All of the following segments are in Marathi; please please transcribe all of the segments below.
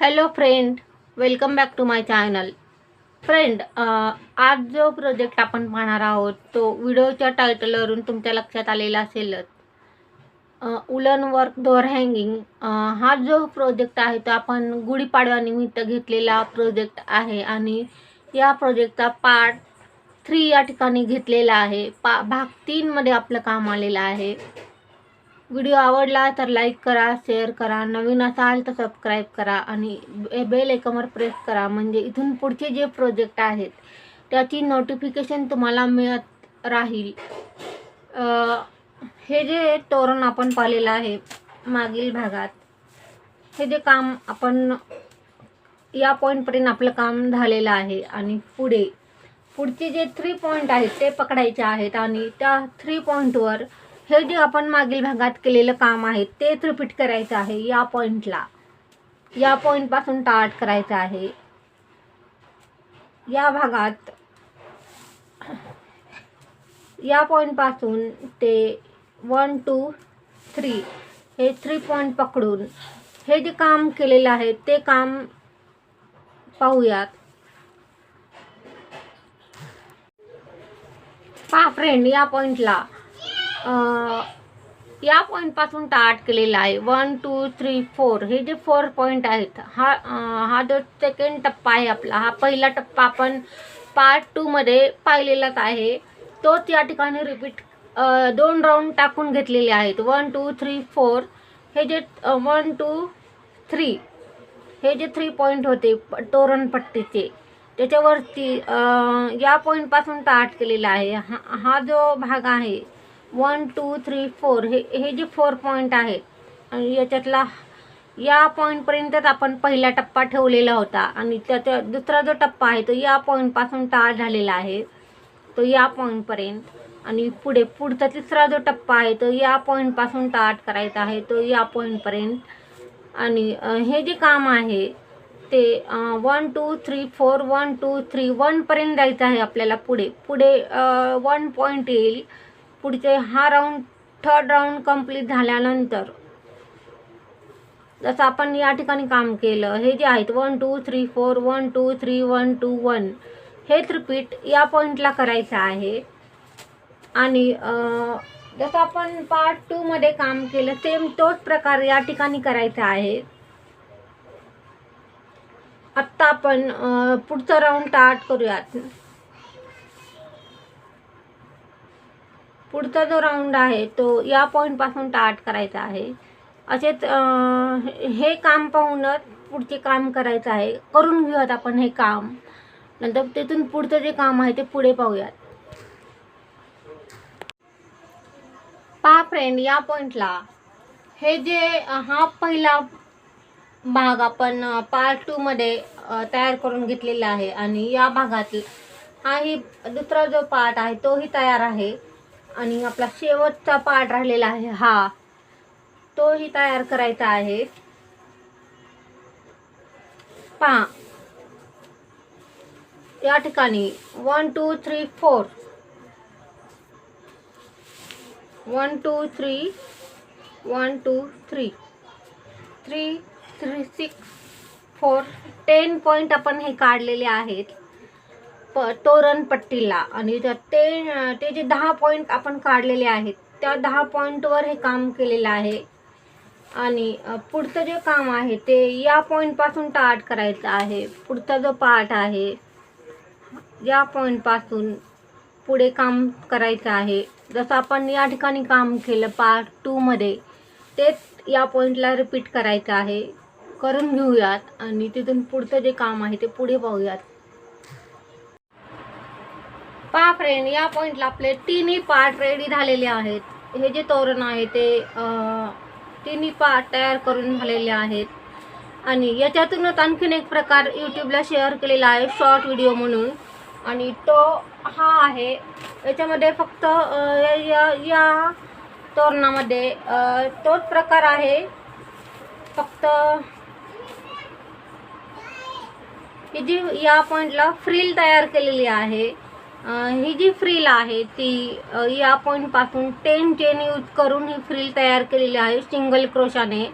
Hello friend welcome back to my channel friend आज जो प्रोजेक्ट आपण पाहणार आहोत तो व्हिडिओच्या टायटलवरून तुमच्या लक्षात आलेला असेलच. उलन वर्क डोअर हँगिंग हा जो प्रोजेक्ट आहे तो आपण गुढीपाडव्यानिमित्त घेतलेला प्रोजेक्ट आहे आणि या प्रोजेक्टचा पार्ट थ्री या ठिकाणी घेतलेला आहे. पा भाग तीनमध्ये आपलं काम आलेलं आहे. व्हिडिओ आवडला तर लाईक करा शेअर करा नवीन असाल तर सबस्क्राईब करा आणि बेल एकमर प्रेस करा. म्हणजे इथून पुढचे जे प्रोजेक्ट आहेत त्याची नोटिफिकेशन तुम्हाला मिळत राहील. हे जे तोरण आपण पाहिलेलं आहे मागील भागात हे जे काम आपण या पॉईंटपर्यंत आपलं काम झालेलं आहे. आणि पुढे पुढचे जे थ्री पॉईंट आहेत ते पकडायचे आहेत आणि त्या थ्री पॉईंटवर हे जे आपण मागील भागात केलेलं काम आहे तेच रिपीट करायचं आहे या पॉईंटला या पॉईंटपासून स्टार्ट करायचं आहे. या भागात या पॉईंटपासून ते वन टू थ्री हे थ्री पॉईंट पकडून हे जे काम केलेलं आहे ते काम पाहूयात. पहा फ्रेंड या पॉईंटला या पॉईंटपासून स्टार्ट केलेला आहे. वन टू थ्री फोर हे जे फोर पॉईंट आहेत हा हा जो सेकंड टप्पा आहे आपला हा पहिला टप्पा आपण पार्ट टूमध्ये पाहिलेलाच आहे. तोच या ठिकाणी रिपीट दोन राऊंड टाकून घेतलेले आहेत. वन टू थ्री फोर हे जे वन टू थ्री हे जे थ्री पॉईंट होते प- तोरणपट्टीचे त्याच्यावरती या पॉईंटपासून स्टार्ट केलेला आहे. हा हा जो भाग आहे वन टू थ्री फोर हे हे जे फोर पॉईंट आहे आणि याच्यातला या पॉईंटपर्यंतच आपण पहिला टप्पा ठेवलेला होता आणि त्याचा दुसरा जो टप्पा आहे तो या पॉईंटपासून टाळ झालेला आहे तो या पॉईंटपर्यंत आणि पुढे पुढचा तिसरा जो टप्पा आहे तो या पॉईंटपासून टाट करायचा आहे तो या पॉईंटपर्यंत आणि हे जे काम आहे ते one two three four one two three वनपर्यंत जायचं आहे आपल्याला पुढे पुढे वन पॉईंट येईल पुढचे हा राऊंड थर्ड राऊंड कंप्लीट झाल्यानंतर जसं आपण या ठिकाणी काम केलं हे जे आहेत one two three four one two three one two one हेच रिपीट या पॉईंटला करायचं आहे. आणि जसं आपण पार्ट टूमध्ये काम केलं सेम तोच प्रकार या ठिकाणी करायचा आहे. आत्ता आपण पुढचं पुढचा राऊंड स्टार्ट करूयात. पुढचा जो राऊंड आहे तो या पॉईंटपासून स्टार्ट करायचा आहे. असेच हे काम पाहूनच पुढचे काम करायचं आहे. करून घेऊयात आपण हे काम. नंतर तिथून पुढचं जे काम आहे ते पुढे पाहूयात. पहा फ्रेंड या पॉईंटला हे जे हा पहिला भाग आपण पार्ट टूमध्ये तयार करून घेतलेला आहे. आणि या भागात हाही दुसरा जो पार्ट आहे तोही तयार आहे. आणि आपला शेवटचा पार्ट राहिलेला आहे हा. तोही तयार करायचा आहे. पहा. या ठिकाणी one two three four one two three one two three three three six four ten point आपण हे काढलेले आहेत. प तोरणपट्टीला. आणि त्या ते ते जे दहा पॉईंट आपण काढलेले आहेत त्या दहा पॉईंटवर हे काम केलेलं आहे. आणि पुढचं जे काम आहे ते या पॉईंटपासून टार्ट करायचं आहे. पुढचा जो पार्ट आहे या पॉईंटपासून पुढे काम करायचं आहे. जसं आपण या ठिकाणी काम केलं पार्ट टूमध्ये तेच या पॉईंटला रिपीट करायचं आहे. करून घेऊयात आणि तिथून पुढचं जे काम आहे ते पुढे पाहूयात. पहा फ्रेंड या पॉईंटला आपले तिन्ही पार्ट रेडी झालेले आहेत. हे जे तोरण आहे ते तिन्ही पार्ट तयार करून झालेले आहेत. आणि याच्यातूनच आणखीन एक प्रकार यूट्यूबला शेअर केलेला आहे शॉर्ट व्हिडिओ म्हणून. आणि तो हा आहे. याच्यामध्ये फक्त या या- या तोरणामध्ये तोच प्रकार आहे. फक्त ही जी या पॉईंटला फ्रील तयार केलेली आहे. ही जी फ्रील आहे ती या पॉईंटपासून टेन चेन यूज करून ही फ्रील तयार केलेली आहे सिंगल क्रोशाने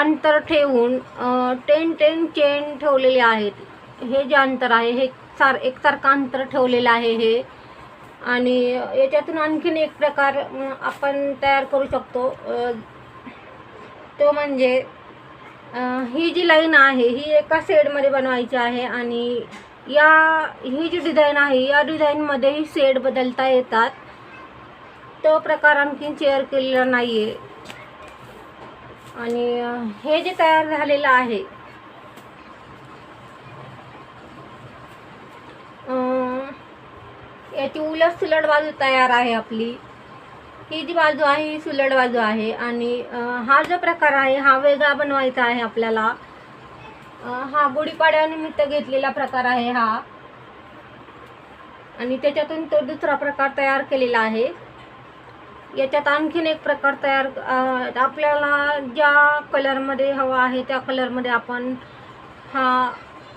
अंतर ठेवून टेन टेन चेन ठेवलेले आहेत. हे जे अंतर आहे हे सार एकसारखं अंतर ठेवलेलं आहे हे. आणि याच्यातून आणखीन एक प्रकार आपण तयार करू शकतो. तो म्हणजे ही जी लाईन आहे ही एका शेडमध्ये बनवायची आहे आणि या ही जी डिझाईन आहे या डिझाईनमध्येही शेड बदलता येतात. तो प्रकार आणखीन शेअर केलेला नाही आहे आणि हे जे तयार झालेलं आहे याची उलट सुलट बाजू तयार आहे आपली. ही जी बाजू आहे ही सुलट बाजू आहे. आणि हा जो प्रकार आहे हा वेगळा बनवायचा आहे आपल्याला. हा गुढीपाड्यानिमित्त घेतलेला प्रकार आहे हा. आणि त्याच्यातून तो दुसरा प्रकार तयार केलेला आहे. याच्यात आणखीन एक प्रकार तयार आपल्याला ज्या कलरमध्ये हवा आहे त्या कलरमध्ये आपण हा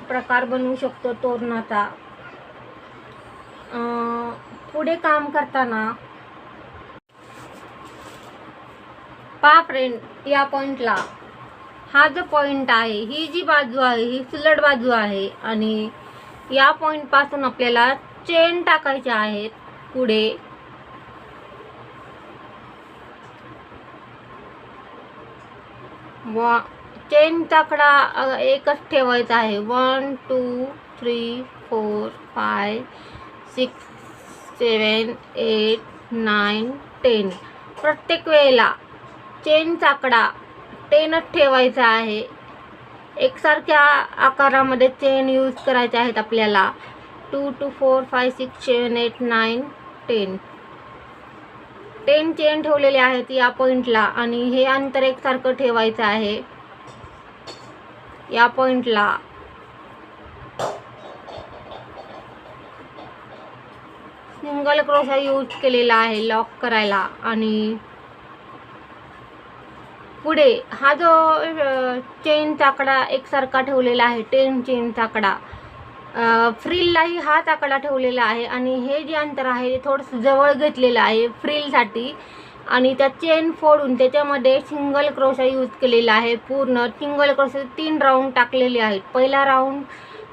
प्रकार बनवू शकतो तोरणाचा. पुढे काम करताना पा फ्रेंड या पॉईंटला हा जो पॉईंट आहे ही जी बाजू आहे ही सुलट बाजू आहे आणि या पॉईंटपासून आपल्याला चेन टाकायचे आहेत पुढे. वा चेनचा एकच ठेवायचा आहे. One two three four five six seven eight nine ten प्रत्येक वेळेला चेन चाकडा टेनच ठेवायचा आहे. एकसारख्या आकारामध्ये चेन यूज करायचे आहेत आपल्याला. Two two four five six seven eight nine ten ten chain ठेवलेले आहेत या पॉईंटला आणि हे अंतर एकसारखं ठेवायचं आहे. या पॉईंटला सिंगल क्रोशा यूज केलेला आहे लॉक करायला आणि पुढे हा जो चेन चाकडा एकसारखा ठेवलेला आहे टेन चेन चाकडा फ्रिललाही हा चाकडा ठेवलेला आहे आणि हे जे अंतर आहे ते थोडंसं जवळ घेतलेलं आहे फ्रिलसाठी आणि त्या चेन फोडून त्याच्यामध्ये सिंगल क्रोशा यूज केलेला आहे. पूर्ण सिंगल क्रोशा तीन राऊंड टाकलेले आहेत. पहिला राऊंड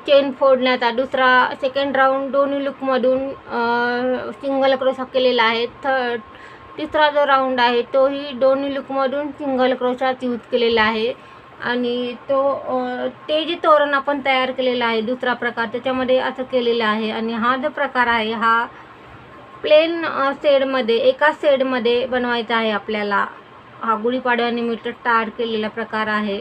चेन फोडण्याचा दुसरा सेकंड राऊंड दोन्ही लुकमधून सिंगल क्रोशा केलेला आहे. थर्ड तिसरा जो राऊंड आहे तोही दोन्ही लुकमधून सिंगल क्रोशात यूज केलेला आहे. आणि तो ते जे तोरण आपण तयार केलेलं आहे दुसरा प्रकार त्याच्यामध्ये असं केलेलं आहे. आणि हा जो प्रकार आहे हा प्लेन सेडमध्ये एका सेडमध्ये बनवायचा आहे आपल्याला. हा गुढीपाडव्यानिमित्त स्टार्ट केलेला प्रकार आहे.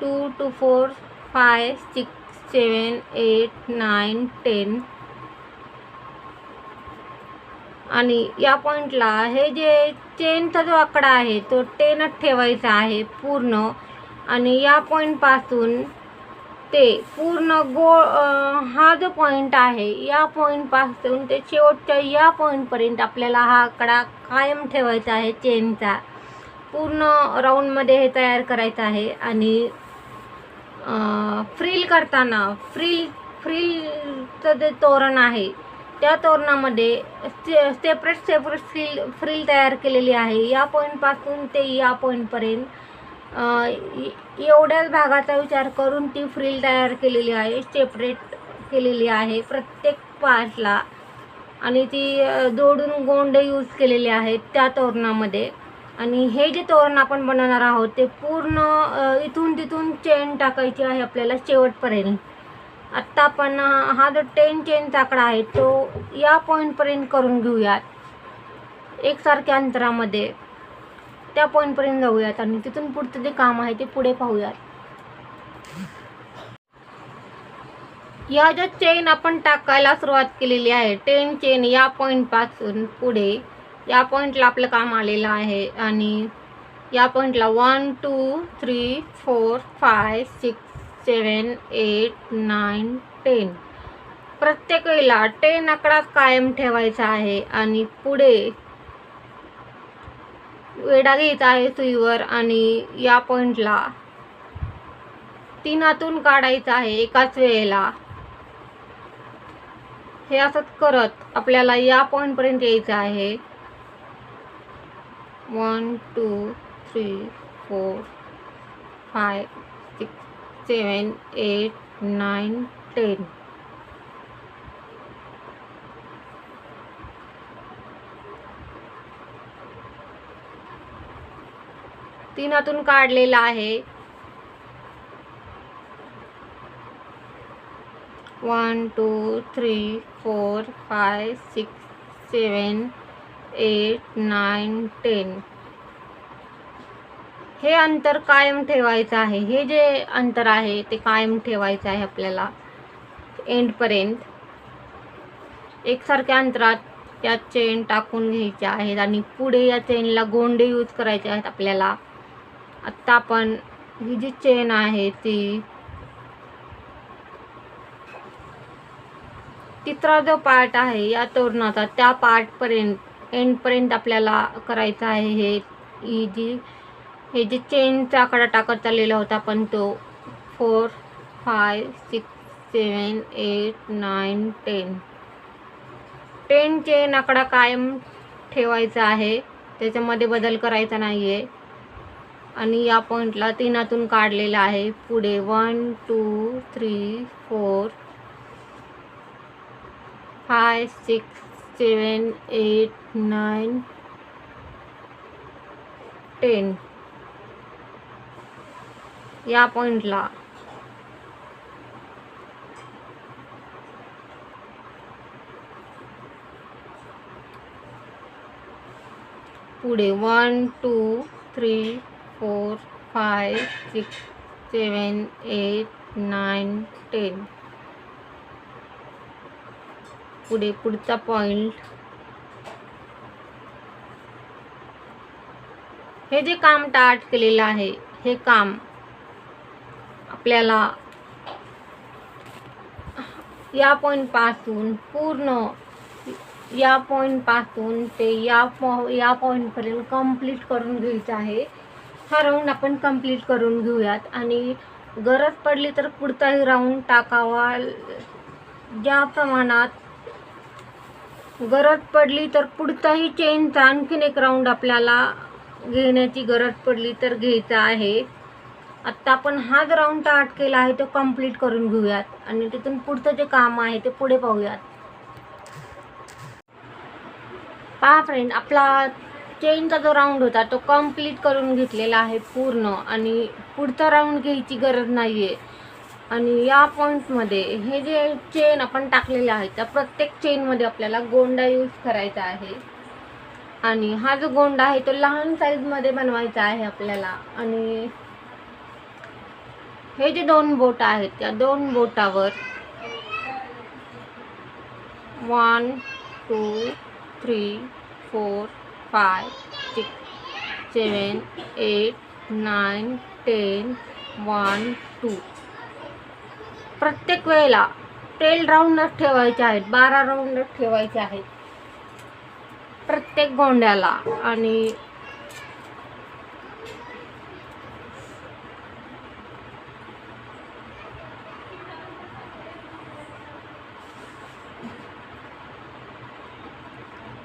Two two four five six seven eight nine ten आणि या पॉईंटला हे जे चेनचा जो आकडा आहे तो टेनच ठेवायचा आहे पूर्ण. आणि या पॉईंटपासून ते पूर्ण गोळ हा जो पॉईंट आहे या पॉईंटपासून ते शेवटच्या या पॉईंटपर्यंत आपल्याला हा आकडा कायम ठेवायचा आहे चेनचा पूर्ण राऊंडमध्ये हे तयार करायचं आहे आणि फ्रील करताना फ्रील फ्रीलचं जे तोरण आहे त्या तोरणामध्ये से सेपरेट सेपरेट फ्रील फ्रील तयार केलेली आहे. या पॉईंटपासून ते या पॉईंटपर्यंत एवढ्याच भागाचा विचार करून ती फ्रील तयार केलेली आहे सेपरेट केलेली आहे प्रत्येक पार्टला आणि ती जोडून गोंड यूज केलेले आहेत त्या तोरणामध्ये. आणि हे जे तोरण आपण बनवणार आहोत ते पूर्ण इथून तिथून चेन टाकायची आहे आपल्याला शेवटपर्यंत. आत्ता आपण हा जो टेन चेनचा आकडा आहे तो या पॉईंटपर्यंत करून घेऊयात. एकसारख्या अंतरामध्ये त्या पॉईंटपर्यंत जाऊयात आणि तिथून पुढचं जे काम आहे ते पुढे पाहूयात. या ज्या चेन आपण टाकायला सुरुवात केलेली आहे टेन चेन या पॉईंटपासून पुढे या पॉईंटला आपलं काम आलेलं आहे आणि या पॉईंटला one two three four five six seven eight nine ten प्रत्येक वेळेला टेन आकडा कायम ठेवायचा आहे आणि पुढे वेडा घ्यायचा आहे सुईवर आणि या पॉईंटला तीनातून काढायचं आहे एकाच वेळेला. हे असंच करत आपल्याला या पॉईंटपर्यंत यायचं आहे. One two three four five six seven eight nine ten. तीन तीनातून काढलेला आहे. One two three four five six seven eight nine ten. हे अंतर कायम ठेवायचं आहे. हे जे अंतर आहे ते कायम ठेवायचं आहे आपल्याला. एंडपर्यंत एकसारख्या अंतरात त्या चेन टाकून घ्यायच्या आहेत आणि पुढे या चेनला गोंडे यूज करायचे आहेत आपल्याला. आत्ता आपण ही जी चेन आहे ती तिसरा जो पार्ट आहे या तोरणाचा त्या पार्टपर्यंत एंडपर्यंत आपल्याला करायचं आहे हे ही जी हे जे चेनचा आकडा टाकत चाललेला होता पण तो four five six seven eight nine ten ten chain आकडा कायम ठेवायचा आहे. त्याच्यामध्ये बदल करायचा नाही आहे आणि या पॉईंटला तीनातून काढलेला आहे. पुढे one two three four five six seven eight nine ten या पॉईंटला पुढे one two three four five six seven eight nine ten. पुढे पुढचा पॉइंट. हे जे काम टाट केलेलं आहे हे काम आपल्याला या पॉईंटपासून पूर्ण या पॉईंटपासून ते या पॉ या पॉईंटपर्यंत कंप्लीट करून घ्यायचं आहे. हा राऊंड आपण कंप्लीट करून घेऊयात. आणि गरज पडली तर पुढचाही राऊंड टाकावा. ज्या प्रमाणात गरज पडली तर पुढचाही चेनचा आणखीन एक राऊंड आपल्याला घेण्याची गरज पडली तर घ्यायचा आहे. आत्ता आपण हा जो राऊंड स्टार्ट केला आहे तो कंप्लीट करून घेऊयात. आणि तिथून पुढचं जे काम आहे ते पुढे पाहूयात. पहा फ्रेंड आपला चेनचा जो राऊंड होता तो कंप्लीट करून घेतलेला आहे पूर्ण. आणि पुढचा राऊंड घ्यायची गरज नाही आहे आणि या पॉईंटमध्ये हे जे चेन आपण टाकलेले आहे त्या प्रत्येक चेनमध्ये आपल्याला गोंडा यूज करायचा आहे. आणि हा जो गोंडा आहे तो लहान साईजमध्ये बनवायचा आहे आपल्याला. आणि हे जे दोन बोट आहेत त्या दोन बोटावर one two three four five six seven eight nine ten one two प्रत्येक वेळेला टेल राऊंडच ठेवायचे आहेत बारा राऊंडच ठेवायचे आहेत. प्रत्येक गोंड्याला आणि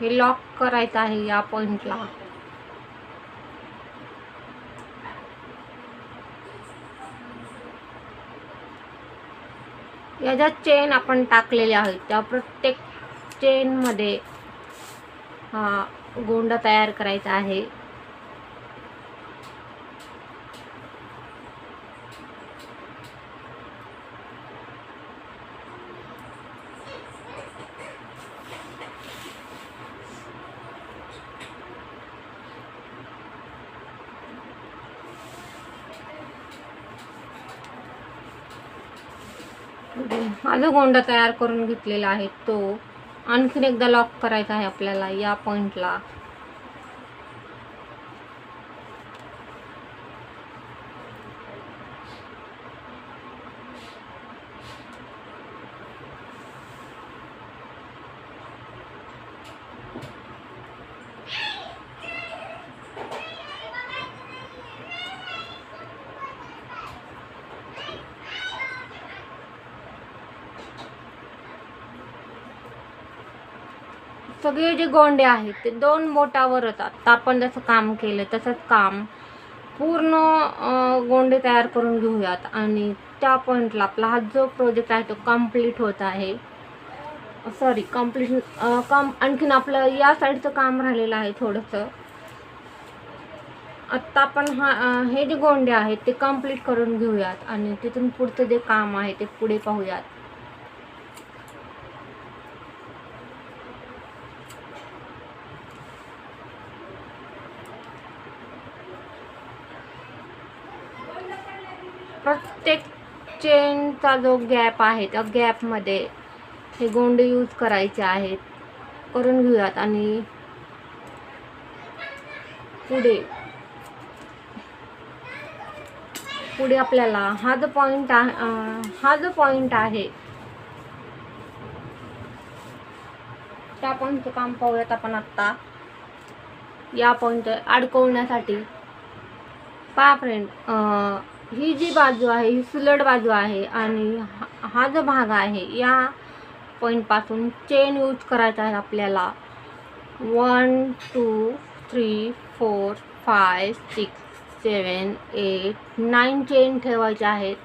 हे लॉक करायचं आहे या पॉइंटला या ज्या चेन आपण टाकलेल्या आहेत. त्या प्रत्येक चेनमध्ये हा गोंडा तयार करायचा आहे. हा जो गोंडा तयार करून घेतलेला आहे तो. आणखीन एकदा लॉक करायचा आहे आपल्याला या पॉईंटला सगळे जे गोंडे आहेत ते दोन बोटावर होतात. तर आपण जसं काम केलं तसंच काम. पूर्ण गोंडे तयार करून घेऊयात. आणि त्या पॉईंटला आपला हा जो प्रोजेक्ट आहे तो कंप्लीट होत आहे. सॉरी कंप्लीट कम आणखीन आपलं या साईडचं काम राहिलेलं आहे थोडंसं. आत्ता आपण हा हे जे गोंडे आहेत ते कंप्लीट करून घेऊयात. आणि तिथून पुढचं जे काम आहे ते पुढे पाहूयात प्रत्येक चेनचा जो गॅप आहे त्या गॅपमध्ये हे गोंडे यूज करायचे आहेत. करून घेऊयात आणि पुढे. पुढे आपल्याला हा जो पॉईंट आहे हा जो पॉईंट आहे त्या पॉईंटचं काम पाहूयात आपण आत्ता. या पॉईंट अडकवण्यासाठी. पा फ्रेंड ही जी बाजू आहे ही सुलट बाजू आहे आणि हा- हा जो भाग आहे या पॉईंटपासून चेन यूज करायचा आहे आपल्याला. One two three four five six seven eight nine ten ठेवायचे आहेत.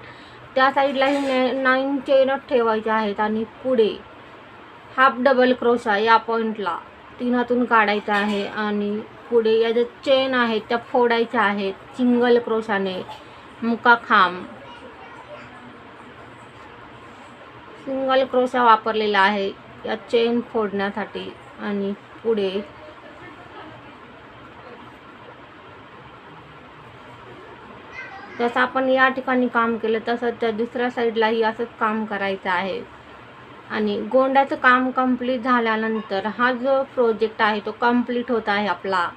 त्या साईडलाही ने नाईन चेनच ठेवायचे आहेत आणि पुढे हाफ डबल क्रोशा या पॉईंटला तिनातून काढायचा आहे आणि पुढे या ज्या चेन आहेत त्या फोडायच्या आहेत सिंगल क्रोशाने मुका खांब सिंगल क्रोशा वापरलेला आहे. या चेन फोडण्यासाठी आणि पुढे जसं आपण या ठिकाणी काम केलं तसं त्या दुसऱ्या साईडलाही असंच काम करायचं आहे. आणि गोंड्याचं काम कंप्लीट झाल्यानंतर हा जो प्रोजेक्ट आहे तो कंप्लीट होत आहे आपला.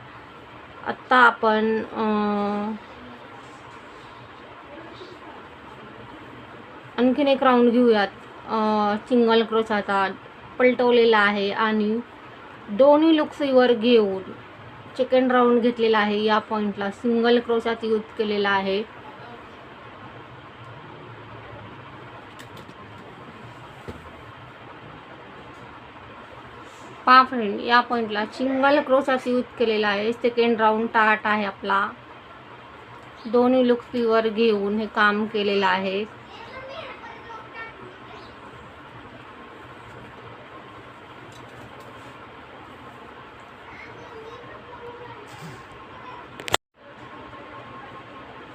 आत्ता आपण आणखीन एक राऊंड घेऊयात. सिंगल क्रोशाचा पलटवलेला आहे आणि दोन्ही लुक्सवर घेऊन सेकंड राऊंड घेतलेला आहे. या पॉईंटला सिंगल क्रोचात यूज केलेला आहे. पा फ्रेंड या पॉईंटला सिंगल क्रोशाचा यूज केलेला आहे. सेकंड राऊंड टाट आहे आपला. दोन्ही लुक्सीवर घेऊन हे काम केलेलं आहे.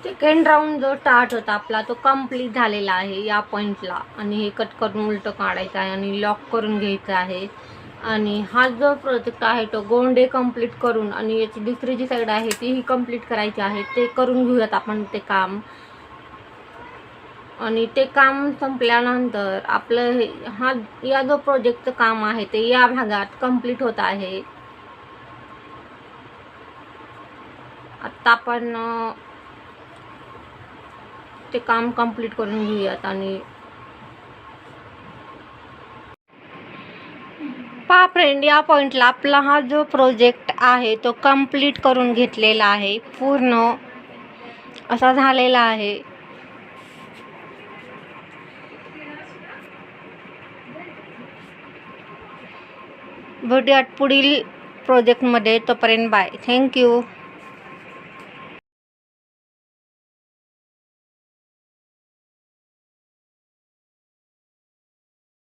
सेकंड राऊंड जो स्टार्ट होता आपला तो कंप्लीट झालेला आहे या पॉईंटला आणि हे कट करून उलटं काढायचं आहे आणि लॉक करून घ्यायचं आहे. आणि हा जो प्रोजेक्ट आहे तो गोंडे कंप्लीट करून आणि याची दुसरी जी साईड आहे तीही कंप्लीट करायची आहे. ते करून घेऊयात आपण ते काम. आणि ते काम संपल्यानंतर आपलं हे हा या जो प्रोजेक्टचं काम आहे ते या भागात कंप्लीट होत आहे. आत्ता आपण ते काम कंप्लीट करून घेऊयात आणि पहा फ्रेंड या पॉईंटला आपला हा जो प्रोजेक्ट आहे तो कंप्लीट करून घेतलेला आहे. पूर्ण असा झालेला आहे. भेटूयात पुढील प्रोजेक्टमध्ये तोपर्यंत बाय थँक्यू